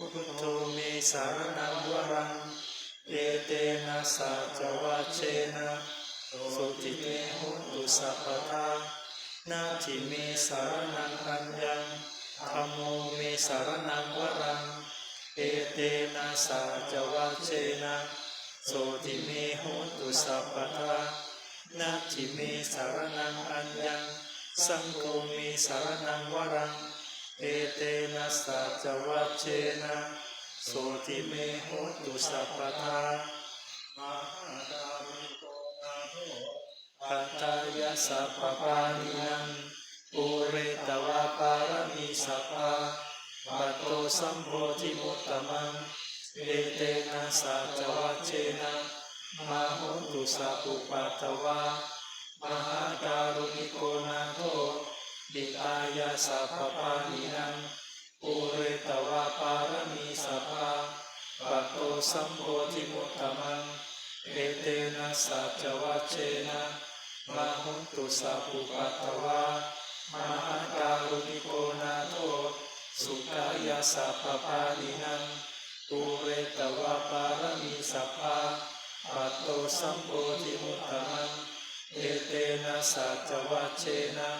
พุทโธเมสารนังวรังเอเตนะสัจวัชเชนะสุติเมหุตุสัพพทานาทิเมสารนังอัญญังธรรมโมเมสารนังวรัง เอเตนะสัจวัชเชนะสุติเมหุตุสัพพทานาทิเมสารนังอัญญัง สังโฆเมสารนังวรัง เอเตนะสัจวัชเชนะโสติเมโหตุสัพพทามหาดาริโกนาโทปัตตายะสัพพปานินังปุเรตวะปารมีสัพพะปัตโตสัมโพธิมุตตมังเอเตนะสัจวัชเชนะมาโหตุสัพพุปัตตวะมหา สัพพปานินัง ปุเรตวะปารมีสัพพะปัตโตสัมโพธิมุตตมัง เอเตนะสัจวัชเชนะมาหุนตุสัพพุปัตตวะมหาการุณิโกนาโทสุขายาสัพพปานินังปุเรตวะปารมีสัพพะปัตโตสัมโพธิมุตตมัง เอเตนะสัจวัชเชนะ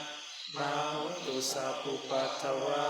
มาหุนตุสัพพุปัตตวะ